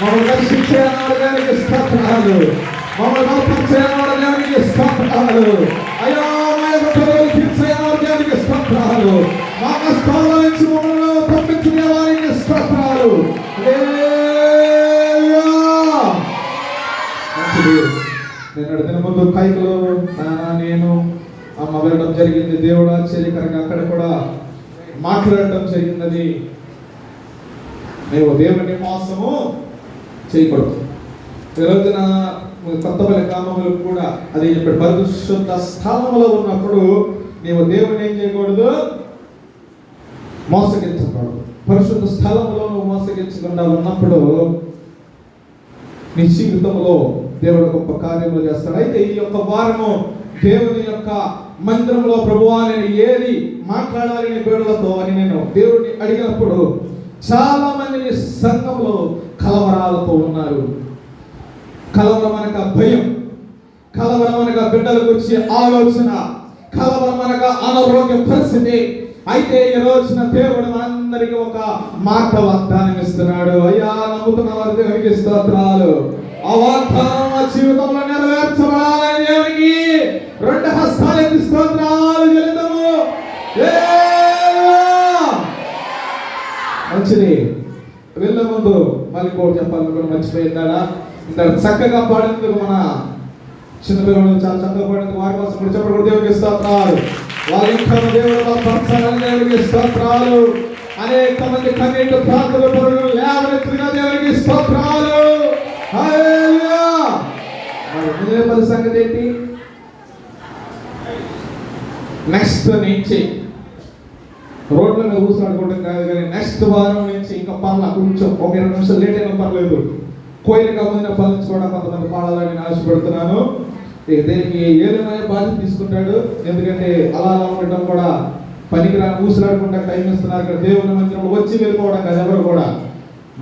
మమ్మల్ని రక్షించే మార్గానికి స్తోత్రాలు మమ్మల్ని బలపరిచే మార్గానికి స్తోత్రాలు అయ్యో మా యొక్క తీర్చే మార్గానికి స్తోత్రాలు నుంచి మమ్మల్ని తప్పించుకునే వారికి స్తోత్రాలు హల్లెలూయా. నేను అడిగిన ముందు కైకులు నేను అమ్మ వెళ్ళడం జరిగింది. దేవుడు ఆశ్చర్యకరంగా అక్కడ కూడా మాట్లాడటం జరిగినది మేము దేవుని మోసము చేయకూడదు. ఈ రోజున కొత్తపల్లి గ్రామంలో కూడా అది చెప్పాడు. పరిశుద్ధ స్థానంలో ఉన్నప్పుడు నీవు దేవుని ఏం చేయకూడదు? మోసగించకూడదు. పరిశుద్ధ స్థలంలో నువ్వు మోసగించకుండా ఉన్నప్పుడు నీ జీవితంలో దేవుడు గొప్ప కార్యములు చేస్తాడు. అయితే ఈ యొక్క వారము దేవుని యొక్క మందిరంలో ప్రభువా నేను ఏది మాట్లాడాలి నీ అని నేను దేవుడిని అడిగినప్పుడు చాలా మంది సంఘంలో కలవరాలతో ఉన్నారు. కలవరం అనగా భయం. కలవరం అనగా బిడ్డల గురించి ఆలోచన. కలవరం అనగా అనారోగ్య పరిస్థితి. అయితే ఈ రోజున దేవుడు మనందరికీ ఒక మాట వాగ్దానం ఇస్తున్నాడు అయ్యా నమ్ముతున్న వారికి దేవునికి స్తోత్రాలు. ఆ వాగ్దానం జీవితంలో నెరవేర్చబడాలని దేవునికి రెండు హస్తాలు స్తోత్రాలు చెల్లిదము మంచిది వెళ్ళే ముందు మళ్ళీ కోటి చెప్పాలనుకుని మర్చిపోయిందాడా ఇంత చక్కగా పాడేందుకు మన చిన్నపిల్లలు చాలా చక్కగా పాడేందుకు వారి కోసం కూడా చెప్పడం దేవుడికి స్తోత్రాలు. వారి ఇంకా దేవుడు దేవుడికి స్తోత్రాలు. అనేక మంది కన్నీటి ప్రాంతాల పరులు లేవనెత్తుగా దేవుడికి స్తోత్రాలు. మరి సంగతి ఏంటి? నెక్స్ట్ నుంచి రోడ్ల మీద కూర్చోడుకోవడం కాదు కానీ నెక్స్ట్ వారం నుంచి ఇంకా పర్లా కొంచెం ఒక ఇరవై నిమిషాలు లేట్ అయినా పర్లేదు. కోయిలగా ముందు ఫలించుకోవడం కొంతమంది పాడాలని ఆశపడుతున్నాను. దీనికి ఏదైనా బాధ్యత తీసుకుంటాడు. ఎందుకంటే అలా అలా ఉండటం కూడా పనికిరా ఊసలాడకుండా టైం ఇస్తున్నారు ఇక్కడ దేవుని మందిరంలో వచ్చి వెళ్ళిపోవడం కదా ఎవరు కూడా.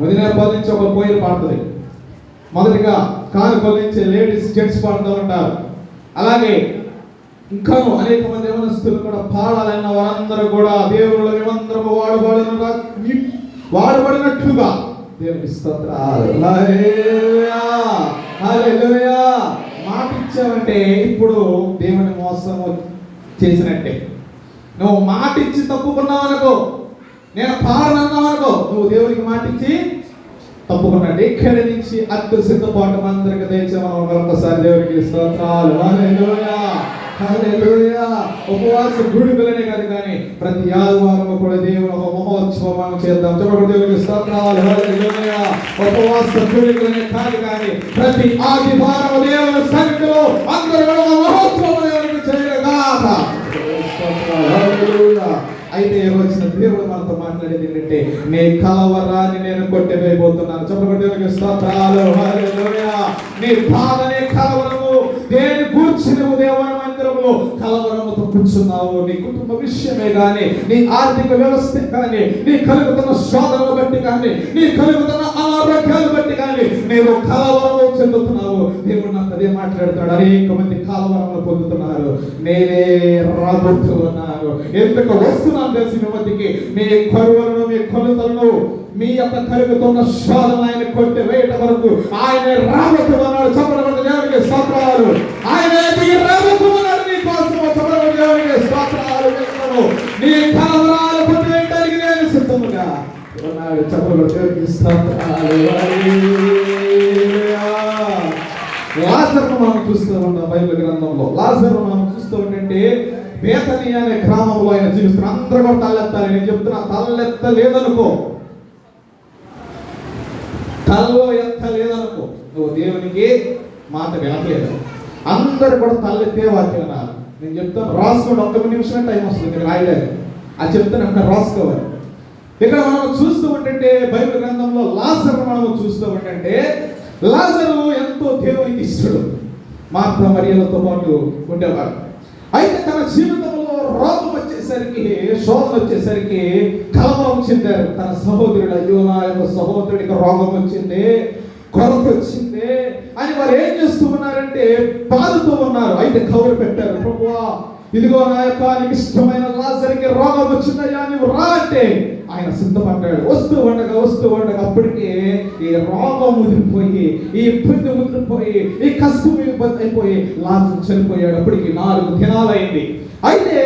మొదలే నుంచి ఒక కోయిలు పాడుతుంది. మొదటిగా కారు కొలించే లేడీస్ జెంట్స్ పాడుతూ ఉంటారు. అలాగే ఇంకా అనేక మంది యవనస్తులు కూడా పాడాలన్న వారందరూ కూడా దేవుళ్ళ మేమందరము వాడబడిన వాడబడినట్లుగా దేవుని స్తోత్రాలు. హల్లెలూయా. మాట ఇచ్చావంటే ఇప్పుడు దేవుని మోసం చేసినట్టే. నువ్వు మాట ఇచ్చి తప్పుకున్నావు అనుకో నేను పాడనన్నావు అనుకో నువ్వు దేవునికి మాట ఇచ్చి తప్పుకున్నాడు ఇక్కడి నుంచి అద్భుత సిద్ధపాటు అందరికి తెచ్చి ఒకసారి దేవునికి స్తోత్రాలు. హల్లెలూయా. ఉపవాస గుడికలనే కాదు కానీ ప్రతి ఆదివారం కూడా దేవుని ఒక మహోత్సవం చేద్దాం. చెప్పండి దేవునికి స్తోత్రాలు. ఉపవాస గుడికలనే కాదు కానీ ప్రతి ఆదివారం దేవుని సంఖ్యలో అందరూ మహోత్సవం దేవునికి చేయగాక అయితే ఈ వచ్చిన దేవుడు మనతో మాట్లాడేది ఏంటంటే నీ కలవరాన్ని నేను కొట్టివేయబోతున్నాను. చెప్పబడి స్తోత్రాలు. నీ బాధనే కలవరము దేని గూర్చి నువ్వు దేవుని మందిరంలో కలవరముతో కూర్చున్నావు నీ కుటుంబ విషయమే కానీ నీ ఆర్థిక వ్యవస్థ కానీ నీ కలుగుతున్న శోధనలు బట్టి కానీ నీ కలుగుతున్న అనారోగ్యాలు బట్టి కానీ నీవు కలవరము చెందుతున్నావు. దేవుడు నాకు అదే మాట్లాడుతాడు అనేక మంది కలవరములు పొందుతున్నారు. నేనే రాబోతున్నాను. ఎందుకు వస్తున్నాను తెలిసిన మీ మధ్యకి? మీ కరువులను మీ కొలతలను మీ యొక్క కలుగుతున్న శోధన ఆయన కొట్టి వేయట వరకు ఆయన రాబోతున్నాడు. చెప్పడం దేవునికి స్తోత్రాలు. ఉన్నాడు చెప్పడం లాజర్ను మనం చూస్తూ ఉంటాం బైబిల్ గ్రంథంలో లాజర్ను మనం చూస్తూ ఉంటే బేతని అనే గ్రామంలో ఆయన జీవిస్తున్న అందరూ కూడా తలెత్తాలి. నేను చెప్తున్నా తలెత్త లేదనుకో తలలో ఎత్త లేదనుకో నువ్వు దేవునికి మాట వినట్లేదు. అందరు కూడా తలెత్తే వాక్యం నేను చెప్తాను రాసుకోండి ఒక్క నిమిషమే టైం వస్తుంది మీరు రాయలేదు. అది చెప్తాను అక్కడ రాసుకోవాలి. ఇక్కడ మనం చూస్తూ ఉంటే బైబిల్ గ్రంథంలో లాసరు మనం చూస్తూ ఉంటే లాజరు ఎంతో దేవునికి ఇష్టడు మార్త మరియలతో పాటు ఉండేవారు. అయితే తన జీవితంలో రోగం వచ్చేసరికి శోధన వచ్చేసరికి కలవరం చెందారు. తన సహోదరుడు అయ్యో నా యొక్క సహోదరుడికి రోగం వచ్చింది కొరత వచ్చింది అని వారు ఏం చేస్తూ ఉన్నారంటే బాధతో ఉన్నారు. అయితే కవర్ పెట్టారు ప్రభువా ఇదిగో నా యొక్క నీకు ఇష్టమైన లాజరికి రోగం వచ్చిందయ్యా నువ్వు రా అంటే ఆయన సిద్ధపడ్డాడు. వస్తూ ఉండగా వస్తూ ఉండగా అప్పటికే ఈ రోగం ముదిరిపోయి ఈ ఇబ్బంది ముదిరిపోయి ఈ కష్టం ఇబ్బంది అయిపోయి లాజర్ చనిపోయాడు. అప్పటికి నాలుగు దినాలైంది. అయితే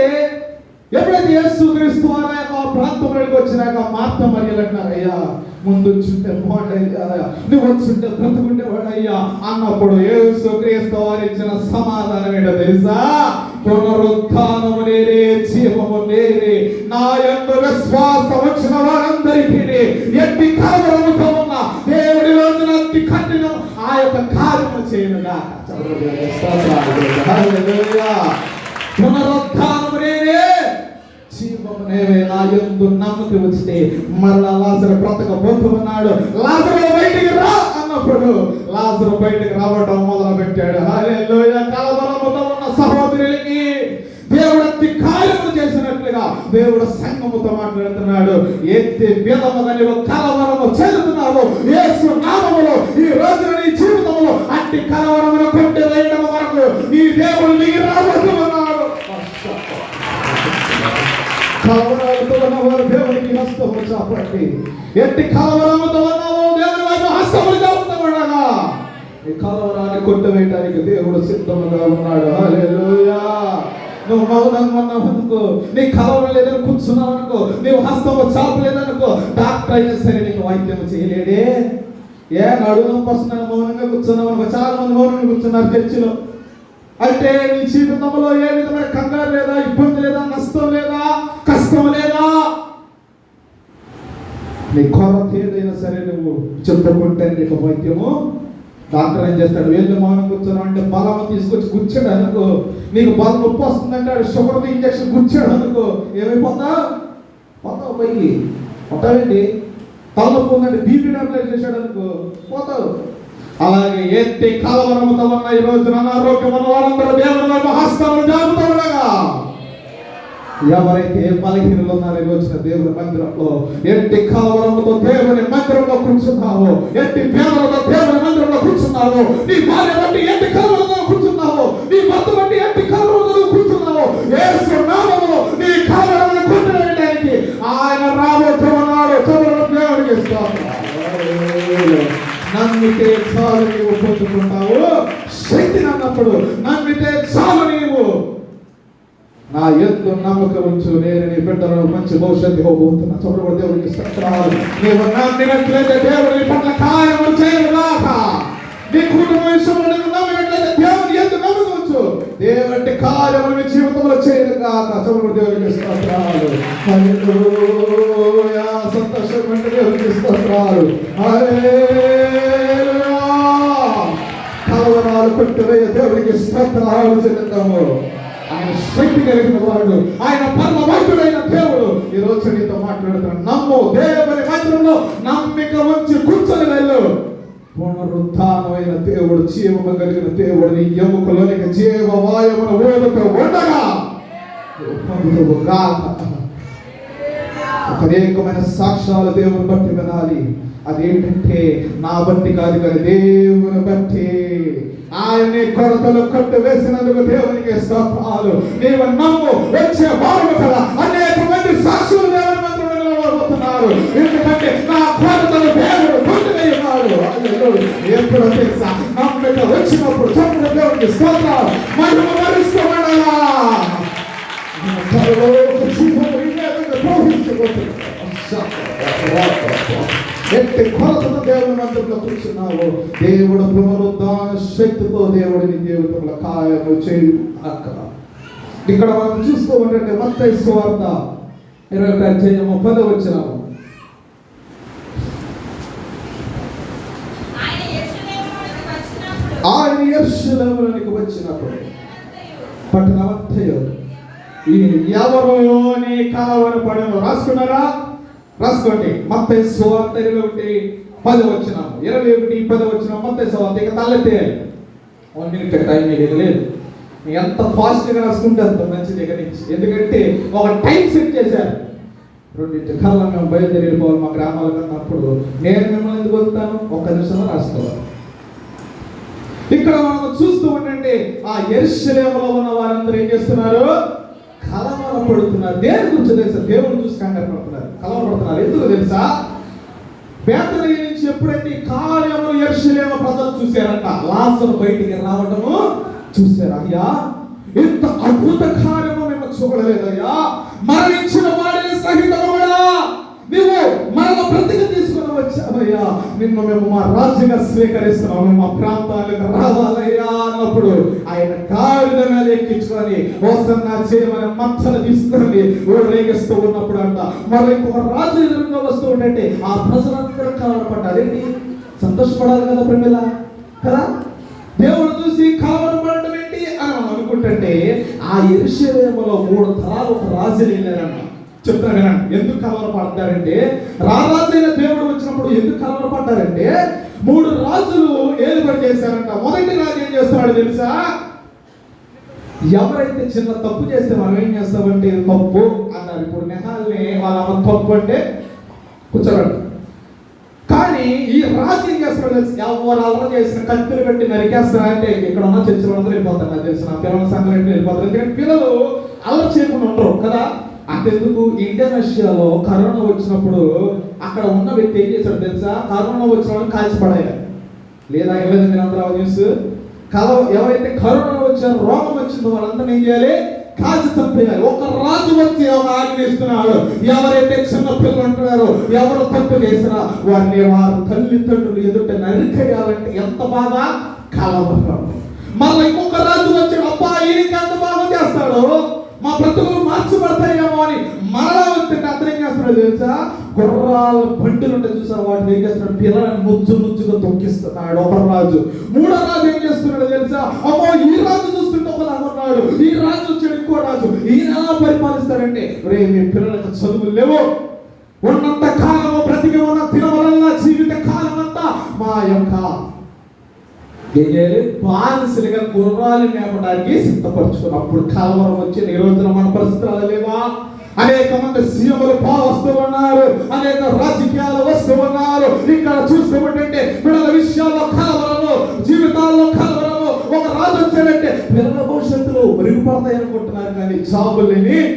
ఎప్పుడైతే యేసు క్రీస్తు ఆ యొక్క ప్రాంతంలోకి వచ్చినాక మార్త మర్యాలు అంటున్నారు ముందు చుంటే బాగుండయ్యా నువ్వు వచ్చుంటే బ్రతుకుంటేవాడయ్యా అన్నప్పుడు యేసు క్రీస్తు వారు ఇచ్చిన సమాధానం ఏంటో తెలుసా? పునరుత్థానము నేనే జీవము నేనే నా యొక్క విశ్వాసం వచ్చిన వారందరికీ ఎట్టి కలవరముతో ఉన్న దేవుడి రోజున అతి కఠినం ఆ యొక్క కార్యము చేయనుగా పునరుత్థానము నేనే జీవము నేనే నా యందు నమ్మకి వస్తే మరలా లాజరు బ్రతక ఉన్నాడు లాజరు బయటికి రా అన్నప్పుడు లాజరు బయటికి రావడం మొదలు పెట్టాడు హల్లెలూయా. కలవరముతో ఉన్న సహోదరులకి దేవుడు అతి కార్యము చేసినట్లుగా దేవుడు సంఘముతో మాట్లాడుతున్నాడు. ఎత్తి విధముగా కలవరము చెందుతున్నావు యేసు నామములో ఈ రోజున నీ జీవితంలో అట్టి కలవరమును కొట్టి వేయడం వరకు నీ దేవుడు నీ రాబోతున్నాడు కలవరాలతో ఉన్నవారు దేవుడికి హస్తము చాపట్టి ఎట్టి కలవరముతో ఉన్నావు దేవుని వైపు హస్తములు చాపుతామనగా ఈ కలవరాన్ని కొట్టవేయటానికి దేవుడు సిద్ధముగా ఉన్నాడు. నువ్వు మౌనంగా ఉన్నావు అనుకో నీ కలవరం లేదని కూర్చున్నావు అనుకో నీవు హస్తము చాపలేదనుకో డాక్టర్ అయినా సరే నీకు వైద్యం చేయలేడే. ఏ నడుము వస్తున్నాను మౌనంగా కూర్చున్నావు అనుకో చాలా మంది మౌనంగా కూర్చున్నారు చర్చిలో. అంటే నీ జీవితంలో ఏ విధమైన కంగారు లేదా ఇబ్బంది లేదా నష్టం లేదా కష్టం లేదా? నీ కొరత ఏదైనా సరే నువ్వు చెప్పుకుంటే నీకు వైద్యము డాక్టర్ ఏం చేస్తాడు? వేళ్ళు మౌనం కూర్చోను అంటే బలం తీసుకొచ్చి కూర్చాడు అనుకో నీకు బలం నొప్పి వస్తుందంటే షుగర్ ఇంజక్షన్ కూర్చాడు అనుకో ఏమైపోతా పోతావు పైకి. పోతావేంటి తలనొప్పి ఉందంటే బీపీ టాబ్లెట్ చేశాడు అనుకో పోతావు. అలాగే ఎత్తి కలవరముతో ఉన్న ఈ రోజున అనారోగ్యం ఉన్న వారందరూ దేవుని వైపు హస్తాలను ఎవరైతే బలహీనలు ఉన్నారో వచ్చిన దేవుని మందిరంలో ఎట్టి కలవరముతో దేవుని మందిరంలో కూర్చున్నావో ఎట్టి పేదలతో దేవుని మందిరంలో కూర్చున్నావో నీ భార్య బట్టి ఎట్టి కలవరంలో కూర్చున్నావో నీ భర్త బట్టి ఎట్టి కలవరంలో కూర్చున్నావో ఏసు నామము నీ కలవరమును కొట్టివేయడానికి ఆయన రాబోతూ ఉన్నాడు చదువు దేవునికి స్తోత్రం. నమ్మితే చాలు నీవు పొందుకుంటావు శక్తి నన్నప్పుడు నమ్మితే చాలు నీవు. నా ఎత్తు నమ్మకం ఉంచు నేను నీ బిడ్డలను మంచి భవిష్యత్తు ఇవ్వబోతున్నా. చూడబడి దేవుడికి స్తోత్రాలు. నీవు నమ్మినట్లయితే దేవుడు నీ పట్ల కార్యము చేయగాక నీ కుటుంబ విషయంలో నీవు నమ్మినట్లయితే దేవుని ఎందు నమ్మకం ఉంచు. దేవుడి కార్యము నీ జీవితంలో చేయగాక చూడబడి దేవుడికి స్తోత్రాలు. హల్లెలూయా. అంటే దేవుడికి స్తోత్రాలు. హల్లెలూయా. కలవరాలు కొట్టివేయ దేవుడికి స్తోత్రాలు చెల్లిద్దాము. ఆయన శక్తి కలిగిన వాడు ఆయన పరమ వైద్యుడైన దేవుడు. ఈ రోజు నీతో మాట్లాడుతున్నాడు నమ్ము. దేవుని మందిరంలో నమ్మిక ఉంచి కూర్చొని వెళ్ళు. పునరుత్నమైన దేవుడు జీవము కలిగిన దేవుడు నీ ఎముకలోనికి జీవ వాయువును ఊదుతూ ఉండగా అనేకమైన సాక్ష్యాలు దేవుని బట్టి వినాలి. అదేంటంటే నా బట్టి కాదు కానీ దేవుని బట్టి. ఆయన్ని కొరతలు కట్టు వేసినందుకు దేవునికి స్తోత్రాలు. నీవు నమ్ము వచ్చే వారు కదా అనేక మంది సాక్షులు దేవుని మందిరంలో నిలబడబోతున్నారు. ఎందుకంటే నా కొరతలు దేవుడు కొట్టివేయన్నాడు ఎప్పుడు తెలుసా? నమ్మిక వచ్చినప్పుడు చప్పుడు దేవునికి స్తోత్రాలు మహిమ మరుస్తూ ఉండగా ఎట్టి కొలతతో దేవుని మందిరంలో కూర్చున్నావు దేవుడు పునరుద్ధాన శక్తితో దేవుడిని జీవితంలో కాయము చేయు అక్కడ ఇక్కడ మనం చూస్తూ ఉంటే మత్తయి సువార్త ఇరవై ఒక అధ్యాయము పదో వచ్చినాము ఆయన యెరూషలేములోనికి వచ్చినప్పుడు పట్టణమంతయు. ఈ ఎవరు నీ కలవర పడను రాసుకున్నారా? రాసుకోండి. మత్తయి సువార్త ఇరవై ఒకటి పది వచ్చిన ఇరవై ఒకటి పది వచ్చిన మత్తయి సువార్త ఇక తలెత్తేయాలి. వన్ మినిట్ టైం మీకు లేదు. ఎంత ఫాస్ట్గా రాసుకుంటే అంత మంచిది ఇక నుంచి. ఎందుకంటే ఒక టైం సెట్ చేశారు. రెండింటి కల్లా మేము బయలుదేరి వెళ్ళిపోవాలి మా గ్రామాలకు అన్నప్పుడు నేను మిమ్మల్ని ఎందుకు వస్తాను ఒక్క నిమిషంలో రాసుకోవాలి. ఇక్కడ మనం చూస్తూ ఉండండి ఆ ఎరుషలేములో ఉన్న వారందరూ ఏం చేస్తున్నారు? కలవరపడుతున్నారు. దేని గురించి తెలుసా? దేవుని చూసి కంగారు పడుతున్నారు కలవరపడుతున్నారు. ఎందుకు తెలుసా? బేతలీ నుంచి ఎప్పుడైతే కార్యము కార్యములు ప్రజలు చూశారంట లాజరు బయటికి రావటము చూశారు. అయ్యా ఇంత అద్భుత కార్యము మేము చూడలేదయ్యా. మరణించిన వాడిని సహితం కూడా నువ్వు బ్రతిక తీసుకుని వచ్చామయ్యా నిన్ను మేము మా రాజుగా మేము మా ప్రాంతాలకు రావాలయ్యా అన్నప్పుడు ఆయన కాళ్ళ మీద ఎక్కించుకొని ఓసన్నా చేయమని మచ్చలు తీసుకొని ఊరేగిస్తూ ఉన్నప్పుడు అంట మరి ఇంకొక రాజు ఎదురుగా వస్తూ ఉండండి. ఆ ప్రజలందరూ కలవరపడ్డారు. ఏంటి? సంతోషపడాలి కదా ప్రమిళ కదా? దేవుడు చూసి కలవరపడడం ఏంటి? అని అనుకుంటుంటే ఆ ఇరుషలేములో మూడు తరాలు ఒక రాజు వెళ్ళారంట చెప్తాను వినండి ఎందుకు కలవరపడతారంటే రారాజైన దేవుడు వచ్చినప్పుడు ఎందుకు కలవరపడ్డారంటే మూడు రాజులు ఏలుబడి చేశారంట. మొదటి రాజు ఏం చేస్తున్నాడు తెలుసా? ఎవరైతే చిన్న తప్పు చేస్తే మనం ఏం చేస్తామంటే ఇది తప్పు అన్నారు. ఇప్పుడు నెహాల్ని వాళ్ళ తప్పు అంటే కూర్చోబెట్టు. కానీ ఈ రాజు ఏం చేస్తాడు తెలుసు? ఎవరు అల్లరి చేసిన కత్తులు పెట్టి నరికేస్తారంటే ఇక్కడ ఉన్న చర్చలు అందరూ వెళ్ళిపోతారు. నాకు తెలిసిన పిల్లల సంఘం వెళ్ళిపోతారు. ఎందుకంటే పిల్లలు అల్లరి చేయకుండా ఉండరు కదా? అంతెందుకు ఇండోనేషియాలో కరోనా వచ్చినప్పుడు అక్కడ ఉన్న వ్యక్తి ఏం చేశాడు తెలుసా? కరోనా వచ్చిన వాళ్ళని కాల్చిపడాలి లేదా ఎవరైతే మీరు అందరూ న్యూస్? కల ఎవరైతే కరోనా వచ్చారో రోగం వచ్చిందో వాళ్ళందరినీ ఏం చేయాలి? కాల్చి చంపేయాలి. ఒక రాజు వచ్చి ఒక ఆజ్ఞ ఇస్తున్నాడు. ఎవరైతే చిన్న పిల్లలు ఉంటున్నారో ఎవరు తప్పు చేసినా వారిని వారు తల్లిదండ్రులు ఎదుట నరికేయాలంటే ఎంత బాగా కలవరం మళ్ళీ ఇంకొక రాజు వచ్చాడు అబ్బా ఈయనకి ఎంత బాగా చేస్తాడు. మా బ్రతుకులు మార్చబడతాయేమో అని మరలా వస్తే అతను ఏం చేస్తున్నాడు తెలుసా? గుర్రాల బండిలు ఉంటాయి చూసారు వాటిని ఏం చేస్తున్నాడు పిల్లలను ముజ్జు ముచ్చుగా తొక్కిస్తున్నాడు ఒక రాజు మూడో రాజు ఏం చేస్తున్నాడు తెలుసా? అమ్మో ఈ రాజు చూస్తుంటే ఒకలా ఉన్నాడు ఈ రాజు వచ్చాడు ఇంకో రాజు. ఈయన ఎలా పరిపాలిస్తాడంటే రే మీ పిల్లలకు చదువులు లేవు. ఉన్నంత కాలము బ్రతికి ఉన్న తినవలన జీవిత కాలం అంతా మా యొక్క ఏం చేయాలి బానిసలుగా గుర్రాలు మేపడానికి సిద్ధపరచుకున్నప్పుడు కలవరం వచ్చిన ఈ రోజున మన పరిస్థితులు లేవా? అనేక మంది సీఎంలు పా వస్తూ ఉన్నారు. అనేక రాజకీయాలు వస్తూ ఉన్నారు. ఇక్కడ చూస్తూ పిల్లల విషయాల్లో కలవరము జీవితాల్లో కలవరము ఒక రాజు వచ్చాడంటే పిల్లల భవిష్యత్తులో మెరుగుపడతాయి అనుకుంటున్నారు. కానీ జాబు లేని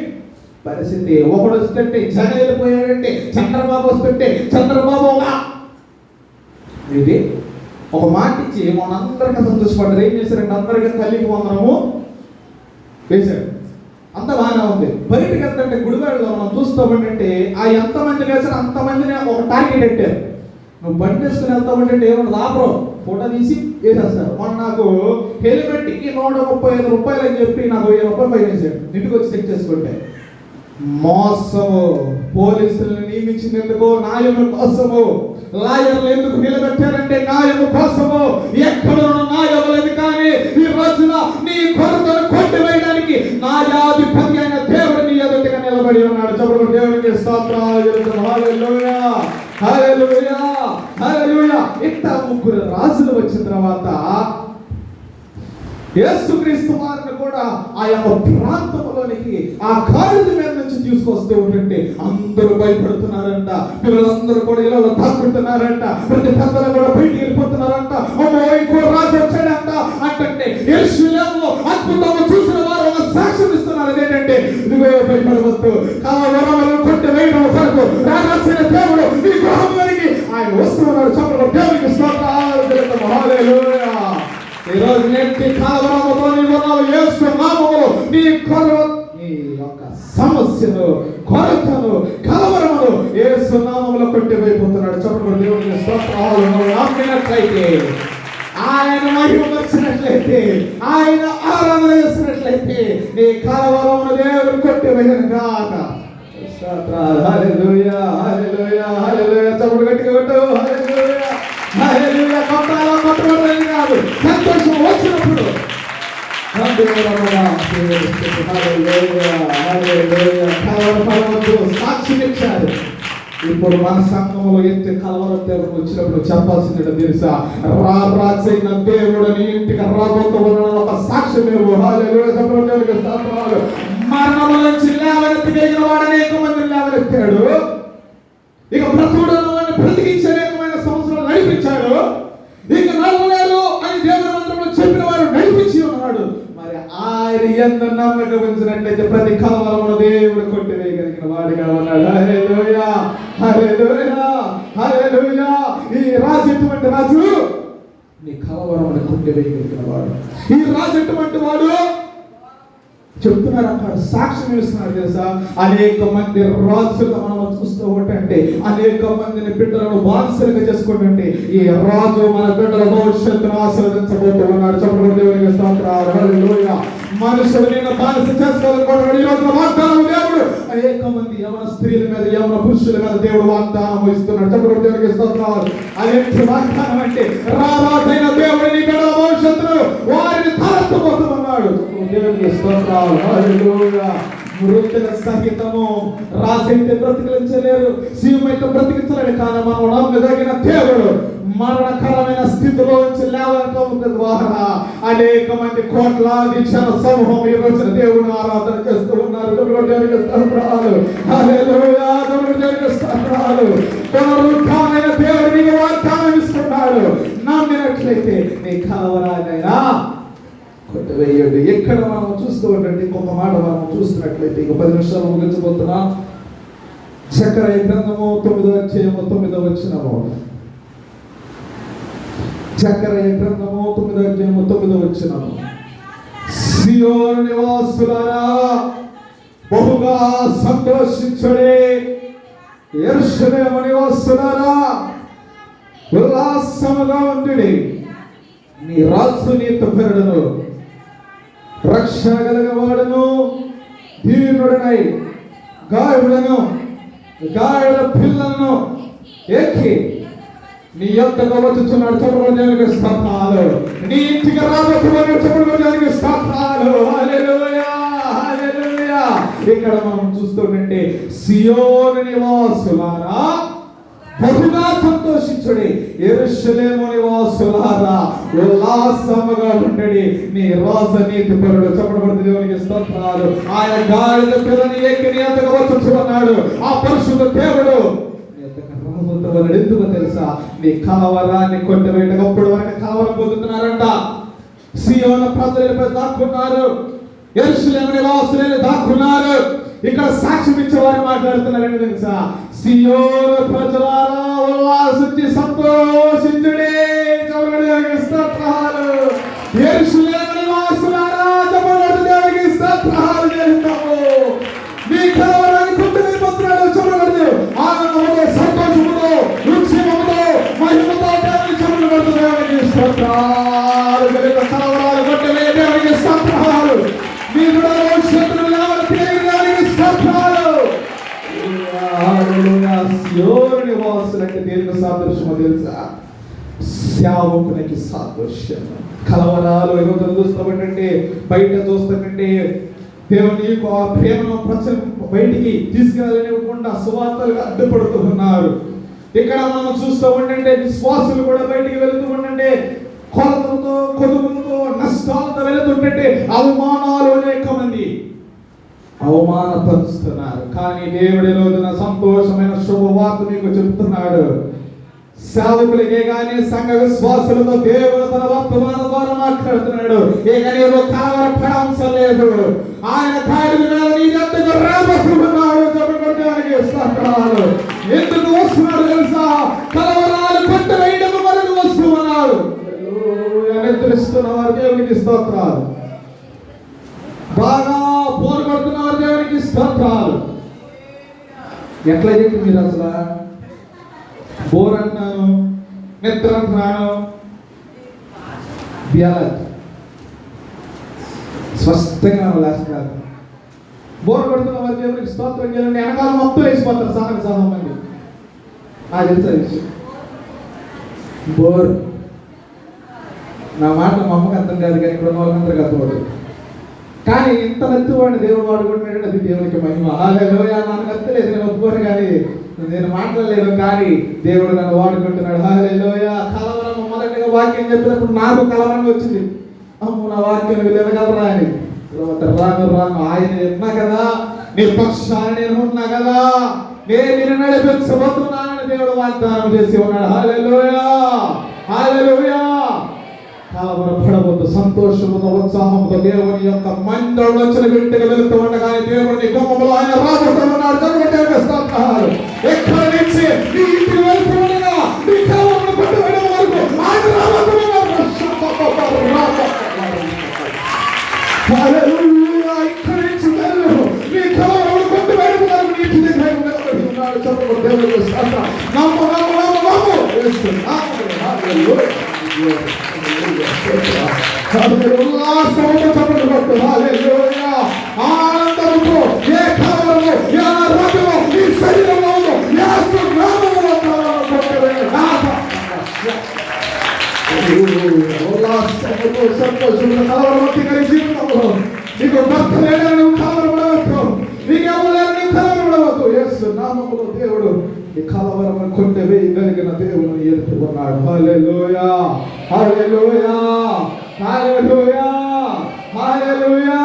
పరిస్థితి. ఒకడు వస్తుంటే జగన్ వెళ్ళిపోయాడంటే చంద్రబాబు వస్తుంటే చంద్రబాబు ఇది ఒక మాట ఇచ్చి మనందరికీ సంతోషపడ్డారు ఏం చేశారంటే అందరికీ తల్లికి వందనము వేశారు. అంత బాగా ఉంది. బయటకు వెళ్తుంటే గుడివాడలో మనం చూస్తామంటే ఆ ఎంతమంది వేసారు అంతమందిని ఒక టార్గెట్ పెట్టారు. నువ్వు బండి వేసుకుని వెళ్తామంటే ఏమన్నా ఆపరు ఫోటో తీసి వేసేస్తారు. మొన్న నాకు హెల్మెట్కి నూట ముప్పై ఐదు రూపాయలు అని చెప్పి నాకు వెయ్యి రూపాయలు పైన వేసాడు ఇంటికి వచ్చి చెక్ చేసుకుంటే మోసము. పోలీసులను నియమించింది నాయకుల కోసము. లాయర్లు ఎందుకు నిలబెట్టారంటే న్యాయము కోసము? ఎక్కడ న్యాయం లేదు కానీ ఈ రోజున నీ కొరతను కొట్టి వేయడానికి న్యాయాధిపతి అయిన దేవుడు నీ ఎదుటిగా నిలబడి ఉన్నాడు. చెప్పడు దేవుడికి స్తోత్రాలు. చెల్లిస్తున్నాం. ఇంత ముగ్గురు రాజులు వచ్చిన తర్వాత యేసుక్రీస్తు వారిని కూడా ఆ యొక్క ప్రాంతంలోనికి ఆ కాళ్ళ మీద నుంచి తీసుకొస్తూ ఉంటుంటే అందరూ భయపడుతున్నారంట. పిల్లలందరూ కూడా ఇలా దాక్కుంటున్నారంట ప్రతి పెద్దలు కూడా బయటికి వెళ్ళిపోతున్నారంట. అమ్మో ఇంకో రాజు వచ్చాడంట. అంటే యేసులేమో అద్భుతంగా చూసిన వారు ఒక సాక్ష్యం ఇస్తున్నారు. అదేంటంటే ఇదిగో భయపడవద్దు. కావాలి కొట్టి వేయడం నేటి కాలవరముతో నీవు యేసు నామములో నీ కొర నీ యొక్క సమస్యను కొరతను కలవరమును యేసు నామములో కొట్టివైపోతున్నాడు చెప్పడం దేవుడిని స్తోత్రాలు నువ్వు నమ్మినట్లయితే ఇప్పుడు మన సంఘంలో ఎత్తి కలవరం దేవుడు వచ్చినప్పుడు చెప్పాల్సింది తెలుసా? రాజైన దేవుడు నీ ఇంటికి రాబోతున్న ఒక సాక్ష్యం మరణము వాడని ఎక్కువ మంది లేవనెత్తాడు ఇక బ్రతుకుడను అని బ్రతికించి నడిపించాడు. ఇక నడవలేరు అని దేవుని చెప్పిన వారు నడిపించి ఉన్నాడు. మరి ఆయన ఎంత నమ్మకం ప్రతి కలవరం ఈ రాజు ఎటువంటి రాజు? నీ కొట్టివేయగలిగిన వాడు. ఈ రాజు ఎటువంటి వాడు? చెప్తున్నారు అక్కడ సాక్ష్యం ఇస్తున్నారు తెలుసా? అనేక మంది రాజులుగా మనం చూస్తూ ఉంటే అనేక మందిని బిడ్డలను బానిసలుగా చేసుకుంటుంటే ఈ రాజు మన బిడ్డల భవిష్యత్తును ఆశీర్వదించబోతూ ఉన్నాడు. చెప్పడం దేవునికి స్తోత్రాలు. హల్లెలూయా. మనుషులు నేను బానిస చేసుకోవాలనుకుంటున్నాడు ఈ రోజున వాగ్దానం అనేక మంది యవన స్త్రీల మీద యవన పురుషుల మీద దేవుడు వాగ్దానం ఇస్తున్నాడు. చెప్పడం దేవునికి స్తోత్రాలు? అదేంటి వాగ్దానం అంటే రారాజైన దేవుడు నీ గడ భవిష్యత్తును వారిని తలెత్తబోతున్నాడు దేవుడికి ఇస్తున్నారు హల్లెలూయా. మృతుల సహితము రాజైతే బ్రతికించలేరు సీమైతే బ్రతికించలేడు కానీ మనం నమ్మదగిన దేవుడు మరణకరమైన స్థితిలో నుంచి లేవటం ద్వారా అనేక మంది కోట్లాది జన సమూహం ఈ రోజున దేవుని ఆరాధన చేస్తూ ఉన్నారు. దేవుడు దేవునికి స్తోత్రాలు హల్లెలూయా దేవుడు స్తోత్రాలు పునరుత్థానమైన దేవుడు వాగ్దానం ఇస్తున్నాడు. నమ్మినట్లయితే నీ కలవరానైనా కొట్టివేయండి. ఎక్కడ మనం చూస్తూ ఉంటే ఇంకొక మాట మనం చూస్తున్నట్లయితే ఇక పది నిమిషాలు ముగించబోతున్నాం. చక్ర గ్రంథము తొమ్మిదో అధ్యాయము తొమ్మిదో వచ్చినము చక్ర గ్రంథము తొమ్మిదో అధ్యాయము తొమ్మిదో వచ్చిన సియోను నివాసులారా బహుగా సంతోషించుడే ఎరుషలేము నివాసులారా ఉల్లాసముగా ఉండుడి. నీ రాజు నీ పెరడును రక్షణ కలిగవాడును దీనుడనై గాయుడను గాయుడ పిల్లలను ఎక్కి నీ యొక్కగా వచ్చుచున్నాడు చెప్పడం దేవునికి స్తోత్రాలు. నీ ఇంటికి రాబోతున్నాడు చెప్పడం దేవునికి స్తోత్రాలు. ఇక్కడ మనం చూస్తుంటే సియోను నివాసులారా బహుగా సంతోషించుడి. ఎరుషలేము నివాసులారా ఉల్లాసముగా ఉండడి. నీ రాజు నీతి పరుడు చెప్పబడి దేవునికి స్తోత్రాలు. ఆయన గాడిద పిల్లని ఎక్కిని అంతగా వచ్చున్నాడు ఆ పరిశుద్ధ దేవుడు రాబోతున్నాడు ఎందుకు తెలుసా? నీ కలవరాన్ని కొట్టివేయటప్పుడు వరకు కావర పొందుతున్నారంట సియోన ప్రజలపై దాక్కున్నారు? ఎరుసలేము నివాసులని దాక్కున్నారు. ఇక్కడ సాక్ష్యం ఇచ్చేవారు మాట్లాడుతున్నారు ఏంటి తెలుసా? సియోను ప్రజలారా ఉల్లాసించి సంతోషించుడే. చెప్పబడి దేవునికి స్తోత్రాలు ఎరుసలేము నివాసులారా చెప్పబడి దేవుడికి స్తోత్రాలు చేస్తాము. మీ కలవరాన్ని కొట్టుకుపోతున్నాడు చెప్పబడి ఆనందముతో స్తోత్రాలు కలవరాలు కొట్టవే దేవునికి స్తోత్రాలు మీ కూడా భవిష్యత్తులో దేవునికి స్తోత్రాలు దేనికి సాదృశ్యమో తెలుసా? సేవకునికి సాదృశ్యం. కలవరాలు ఎవరు చూస్తామంటే బయట చూస్తామంటే దేవుని యొక్క ఆ ప్రేమను ప్రచ బయటికి తీసుకెళ్ళనివ్వకుండా సువార్తలుగా అడ్డుపడుతూ ఉన్నారు. ఇక్కడ మనం చూస్తూ ఉండంటే విశ్వాసులు కూడా బయటికి వెళుతూ ఉండంటే కొలతలతో కొదువులతో నష్టాలతో వెళుతుంటే అవమానాలు అనేక మంది అవమానపరుస్తున్నారు. కానీ దేవుడి రోజున సంతోషమైన శుభవార్త మీకు చెప్తున్నాడు. సేవకులకే కానీ సంఘ విశ్వాసులతో దేవుడు తన వర్తమాన ద్వారా మాట్లాడుతున్నాడు. ఇక నీవు కలవర ప్రాంశం లేదు. ఆయన కాడి మీద నీ ఎందుకు రాబోతున్నాడు. నిద్రిస్తున్న వారు దేవునికి స్తోత్రాలు. బాగా పోరుపడుతున్నారు దేవునికి స్తోత్రాలు. ఎట్లా చెప్పి మీరు అసలు? బోర్ అంటున్నాను నిద్ర అంటున్నాను బియాలత్ స్పష్టంగా లేస్తున్నారు బోర్ పడుతున్న వారి దేవునికి స్తోత్రం చేయాలని వెనకాల మొత్తం వేసిపోతారు సహన సహనం అని నాకు తెలుసు బోర్. నా మాట మా అమ్మకి అర్థం కాదు కానీ ఇక్కడ ఉన్న వాళ్ళందరికీ అర్థమవుతుంది. కానీ ఇంత నత్తువాడిని దేవుడు వాడుకుంటున్నాడు అది దేవునికి మహిమ. హాలేలోయా నాకు నచ్చలేదు నేను ఒప్పుకోను కానీ నేను మాట్లాడలేదు కానీ దేవుడు నన్ను వాడుకుంటున్నాడు. హాలేలోయా కలవరం మొదటిగా వాక్యం చెప్పినప్పుడు నాకు కలవరం వచ్చింది. అమ్ము నా వాక్యం వినగలరా అని. తర్వాత రాను రాను ఆయన ఎన్నా కదా నిర్పక్షాన్ని నేను ఉన్నా కదా నేను నిన్ను నడిపించబోతున్నానని దేవుడు వాగ్దానం చేసి ఉన్నాడు. హాలేలోయా హాలేలోయా కలవరపడవద్దు సంతోషముతో ఉత్సాహంతో దేవుని యొక్క మందడు వచ్చిన ఇంటికి వెళుతూ ఉండగా దేవుని గుమ్మములో ఆయన రాబోతున్నాడు జరుగుతే స్తోత్రాలు. ఎక్కడ నుంచి నీ ఇంటికి వెళ్తూ ఉండగా నీ కాలంలో కొట్టు వెళ్ళడం వరకు ఆయన హల్లెలూయా ఇక్కడ నుంచి వెళ్ళు. నీ కాలంలో పట్టు వెళ్ళడం వరకు నీ ఇంటి దగ్గర నిలబడి ఉన్నాడు దేవుడు దేవుని నమ్మ నమ్మ నమ్మ నమ్మ. నమ్ము యేసు నామములో హల్లెలూయా చప్పట్లు కొట్టు హల్లెలూయా ఆనందముతో ఏ కాలంలో ఏ రోగము నీ శరీరంలో యేసు నామములో కాలంలో సంతోషంతో జీవితంలో నీకు భర్త నువ్వు నీకు లేదని యేసు నామములో దేవుడు ఈ కలవరం కొట్టే వేయగలిగిన దేవుని ఎత్తుకున్నాడు హల్లెలూయా! హల్లెలూయా! హల్లెలూయా! హల్లెలూయా!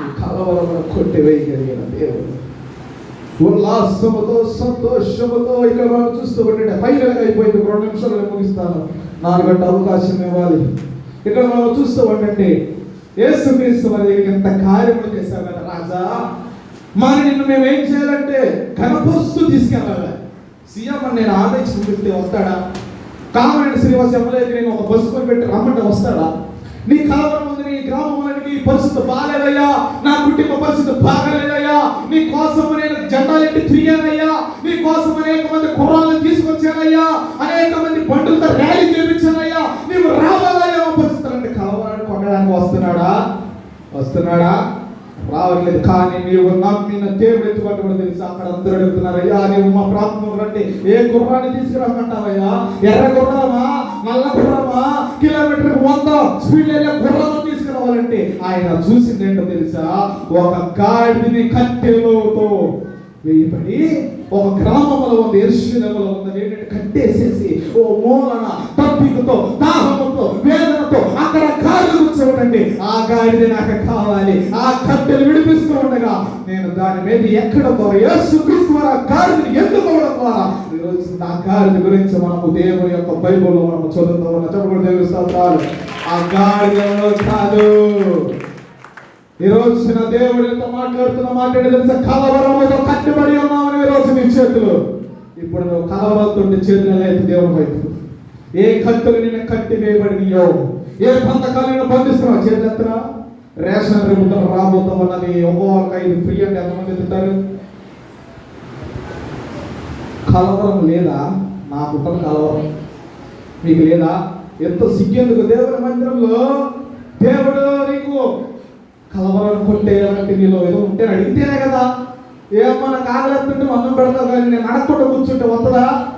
ఈ కలవరం కొట్టి వేయగలిగిన దేవుడు. ఉల్లాసముతో సంతోషముతో ఇక్కడ మనం చూస్తూ ఉంటే ఫైనల్గా అయిపోయింది. రెండు నిమిషాలు ముగిస్తాను. నాలుగు గంట అవకాశం ఇవ్వాలి. ఇక్కడ మనం చూస్తూ ఉండండి యేసుక్రీస్తు మరి ఎంత కార్యములు చేశారు కదా రాజా మరి నిన్ను మేము ఏం చేయాలంటే కనపరుస్తూ తీసుకెళ్ళాలి. సీఎం అని నేను ఆదేశం పెడితే వస్తాడా? కామరెడ్డి శ్రీనివాస్ ఎమ్మెల్యేకి నేను ఒక బస్సు కొని పెట్టి రమ్మంటే వస్తాడా? నీ కలవరం ఉంది నీ గ్రామం నీ పరిస్థితి బాగాలేదయ్యా. నా కుటుంబ పరిస్థితి బాగాలేదయ్యా. నీ కోసం నేను జెండాలెట్టి తిరిగానయ్యా నీ కోసం అనేక మంది కుర్రాలను తీసుకొచ్చానయ్యా అనేక మంది బండులతో ర్యాలీ చేపించానయ్యా నీవు రావాలయ్యా పరిస్థితులు అంటే కలవరాన్ని కొనడానికి వస్తున్నాడా వస్తున్నాడా రావట్లేదు కానీ నీవు నమ్మిన దేవుడు ఎత్తుబడి కూడా తెలుసు అక్కడ అందరూ అడుగుతున్నారయ్యా నీవు మా ప్రాంతంలో రండి. ఏ గుర్రాన్ని తీసుకురామంటావయ్యా? ఎర్ర గుర్రమా? నల్ల గుర్రమా? కిలోమీటర్ వంద స్పీడ్ వెళ్ళే గుర్రం తీసుకురావాలంటే ఆయన చూసింది ఏంటో తెలుసా? ఒక గాడిని కట్టెలతో వేయబడి ఒక గ్రామంలో ఉంది ఎరుశలేములో ఉంది. ఏంటంటే కట్టేసేసి ఓ మూలన తప్పికతో దాహముతో వేదనతో అక్కడ గాడి కూర్చోండి ఆ గాడిద నాకు కావాలి. ఆ కట్టెలు విడిపిస్తూ ఉండగా నేను దాని మీద ఎక్కడ ద్వారా యేసు క్రీస్తు ఆ గాడిని ఎందుకోవడం ద్వారా ఈరోజు ఆ గాడిద గురించి మనము దేవుని యొక్క బైబిల్లో మనము చదువుతూ ఉన్న చెప్పకూడదు దేవుని స్తోత్రాలు. ఆ గాడిదలో కాదు. ఈ రోజున దేవుడు ఎంత మాట్లాడుతున్న మాట్లాడే తెలుసా? కలవరముతో కట్టుబడి ఉన్నామని ఈ రోజు నీ చేతులు. ఇప్పుడు నువ్వు కలవరతుంటే చేతులు లేదు దేవుని వైపు. ఏ కత్తులు నిన్ను కట్టి వేయబడినయో? ఏ పంతకాలు నిన్ను బంధిస్తున్నావు చేతులు రేషన్ రేపుతాం రాబోతాం అన్నది ఒక్కొక్క ఐదు ఫ్రీ అంటే ఎంతమంది తింటారు కలవరం లేదా? నాకుంటుంది కలవరం. మీకు లేదా? ఎంతో సిగ్గేందుకు? దేవుని మందిరంలో దేవుడు నీకు కలవరం కొట్టేయాలంటే నీలో ఏదో ఉంటే అడిగితేనే కదా. ఏమో నాకు అన్నం పెడతావు కానీ నేను అడగకుండా కూర్చుంటే వస్తుందా?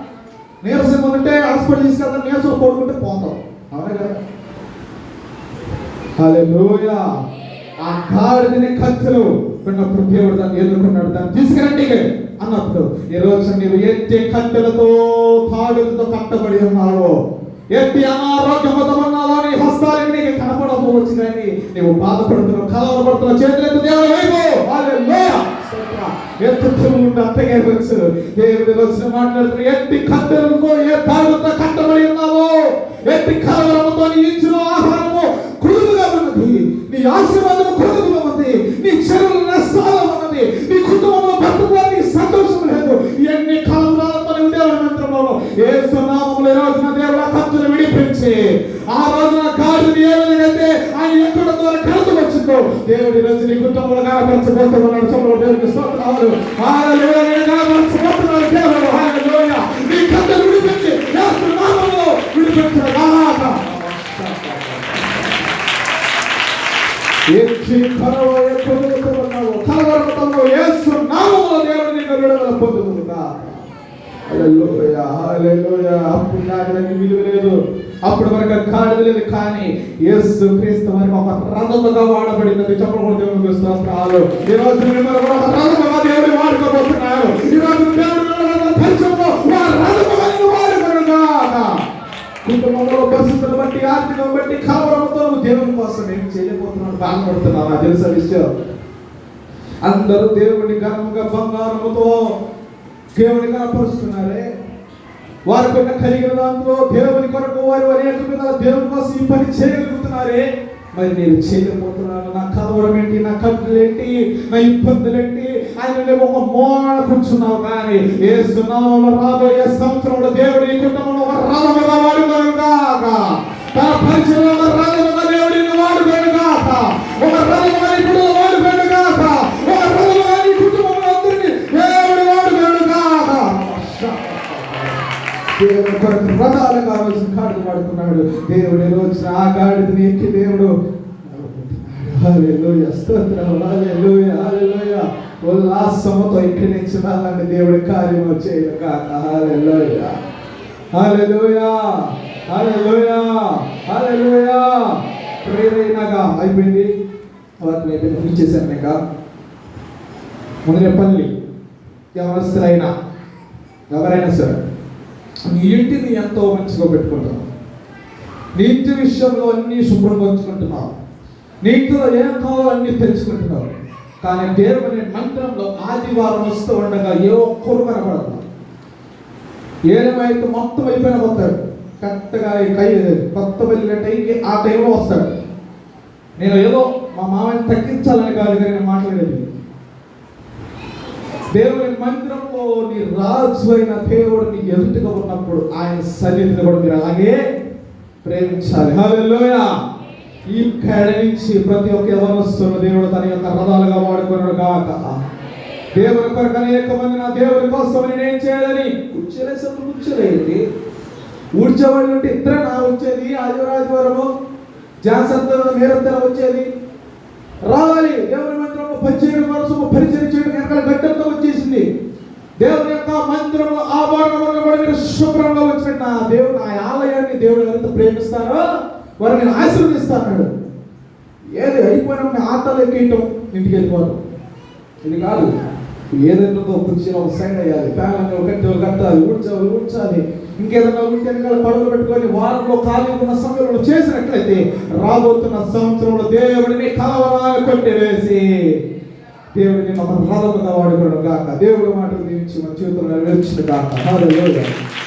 నీరసం ఉంటే హాస్పిటల్ తీసుకెళ్తా నీరసం కొడుకుంటే పోతాం. అవునే కదా? హల్లెలూయా. ఆ కాడిని కత్తులు ఉన్నప్పుడు దేవుడు దాన్ని ఎదుర్కొన్నాడు. దాన్ని తీసుకురండి అన్నప్పుడు. ఈ రోజు నీవు ఎత్తి కట్టెలతో తాడులతో కట్టబడి ఉన్నావు ఎత్తి అనారోగ్యముతో ఉన్నావో నీ హస్తాలు నీకు కనపడకపోవచ్చు కానీ నీవు బాధపడుతున్నావు కలవరపడుతున్నావు చేతులెత్తు దేవుడు వైపు. హల్లెలూయా ఎత్తుతూ ఉండి అంతగా దేవుడి వచ్చిన మాట్లాడుతున్న ఎట్టి కట్టెలతో ఏ తాడులతో కట్టబడి ఉన్నావో ఎట్టి ఇచ్చిన ఆహారము కుదురుగా ఉన్నది నీ ఆశీర్వాదము కుదురుగా ఉంది నీ చెరువులు నష్టాలు ఉన్నది నీ కుటుంబంలో నీ సంతోషం లేదు ఎన్ని కాలంలో నీ మంత్రంలో ఏ రోజున దేవుడు ఆ కత్తులు విడిపించి ఆ రోజున కాదు ఏ విధంగా ఆయన ఎక్కడ ద్వారా కలత వచ్చిందో దేవుడి రోజు నీ కుటుంబంలో కనపరచబోతున్నాడు చూడండి దేవుడికి స్తోత్రాలు హల్లెలూయా నేను కనపరచబోతున్నాడు దేవుడు. హల్లెలూయా. నీ కత్తులు విడిపించి యేసు నామంలో విడిపించిన గాలాట ఎచ్చి కరవ పొందుతూ ఉన్నావు యేసు నామంలో దేవుడు నిన్ను విడుదల పొందుతుందా హల్లెలూయా హల్లెలూయా. అప్పుడు నాకు విలువ అప్పుడు వరకు కాదు లేదు కానీ యేసు క్రీస్తు వరకు ఒక రథముగా వాడబడినది. చెప్పకూడదు దేవుని విశ్వాసాలు ఈ రోజు మిమ్మల్ని కూడా ఒక రథముగా దేవుడు వాడుకోబోతున్నారు ఈ రోజు కుటుంబంలో పరిస్థితులు బట్టి ఆర్థికం బట్టి కలవరంతో నువ్వు దేవుని కోసం ఏం చేయలేకపోతున్నావు? బాధపడుతున్నావు? నాకు తెలుసా విషయం? అందరూ దేవుని ఘనముగా బంగారముతో దేవుని కనపరుస్తున్నారే. వారి ఉన్న కలిగిన దాంట్లో దేవుని కొరకు వారు అనేక విధాల దేవుని కోసం ఈ పని చేయగలుగుతున్నారే. మరి నేను చేయకపోతున్నాను నా కలవరం ఏంటి? నా కట్టులు ఏంటి? నా ఇబ్బందులు ఏంటి? ఆయన ఒక మోడ కూర్చున్నావు కానీ ఏ సునామంలో రాబోయే సంవత్సరంలో దేవుడు ఈ కుటుంబంలో ఒక రాజముగా వాడుకోను కాక. తన పరిచయంలో దేవుడు కొరకు కావాల్సిన కాడు వాడుకున్నాడు. దేవుడు ఈ రోజున ఆ గాడిదని ఎక్కి దేవుడు? ఉల్లాసముతో ఇక్కడి నుంచి నాలని దేవుడి కార్యం వచ్చేది కాక హల్లెలూయా హల్లెలూయా హల్లెలూయా హల్లెలూయా. ప్రేరేనగా అయిపోయింది. వాటిని అయిపోయింది చేశాను ఇంకా. ముదిరేపల్లి ఎవరస్తులైనా ఎవరైనా సరే? నీ ఇంటిని ఎంతో మంచిగా పెట్టుకుంటున్నావు. నీ ఇంటి విషయంలో అన్ని శుభ్రంగా ఉంచుకుంటున్నావు. నీ ఇంట్లో ఏం కావాలో అన్ని తెలుసుకుంటున్నావు. కానీ దేవుని మంత్రంలో ఆదివారం వస్తూ ఉండగా ఏ ఒక్కరు కనపడదు. ఏమైతే మొత్తం అయిపోయిన పోతాడు. కరెక్ట్గా కై కొత్త వెళ్ళిన టైంకి ఆ టైంలో వస్తాడు. నేను ఏదో మా మామని తగ్గించాలని కాదు కానీ మాట్లాడేది. దేవుని మందిరంలో నీ రాజు అయిన దేవుడు నీ ఎదుటిగా ఉన్నప్పుడు ఆయన సన్నిధిని కూడా మీరు అలాగే ప్రేమించాలి. హల్లెలూయా ఈ నుంచి ప్రతి ఒక్క యవనస్తున్న దేవుడు తన యొక్క రథాలుగా వాడుకున్నాడు కాక దేవుని కొరకు అనేక మంది నా దేవుని కోసం నేనేం చేయాలని కూర్చోలేసప్పుడు కూర్చోలేదు ఊడ్చేవాళ్ళు ఉంటే ఇద్దరే నా వచ్చేది ఆదివారము జాసంతరం మీరంతరం వచ్చేది రావాలి. దేవుని మంత్రము పనిచేయడం మనసు పరిచయం దేవుని యొక్క మందిరంలో ఆభరణంలో కూడా మీరు శుభ్రంగా వచ్చిన నా దేవుడు ఆ ఆలయాన్ని దేవుడు ఎంత ప్రేమిస్తారో వారు నేను ఆశీర్వదిస్తాను ఏది అయిపోయిన ఆటలు ఎక్కియటం ఇంటికి వెళ్ళిపోవడం. ఇది కాదు. ఏదైనా కుర్చీలో ఒక సైడ్ అయ్యాలి ఫ్యాన్ ఒకటి కట్టాలి ఊడ్చాలి ఊడ్చాలి. ఇంకేదైనా ఉంటే వెనకాల పడుగు పెట్టుకొని వారంలో ఖాళీ ఉన్న సమయంలో చేసినట్లయితే రాబోతున్న సంవత్సరంలో దేవుడిని కలవరాలు కొట్టివేసి దేవుడిని మన రథముగా వాడుకోవడం కాక దేవుడి మాటలు దీవించి మన జీవితంలో నెరవేర్చిన కాక.